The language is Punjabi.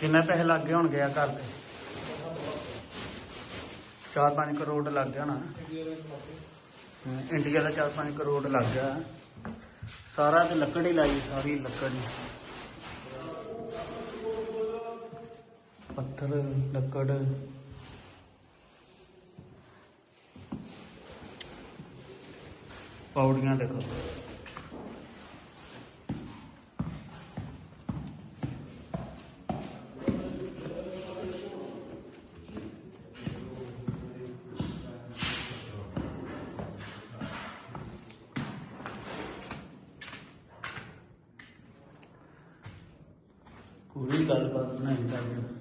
ਕਿੰਨੇ ਪੈਸੇ ਲੱਗ ਗਏ ਹੋਣਗੇ ਆ ਘਰ ਦੇ? 4-5 ਕਰੋੜ ਲੱਗ ਗਿਆ ਨਾ ਇੰਡੀਆ ਦਾ 4-5 ਕਰੋੜ ਲੱਗ ਗਿਆ। ਸਾਰਾ ਤੇ ਲੱਕੜ ਹੀ ਲਾਈ, ਸਾਰੀ ਲੱਕੜ ਹੀ। ਪੱਥਰ, ਲੱਕੜ। ਪੌੜੀਆਂ ਦੇਖੋ। पूरी गलबात नहीं करनी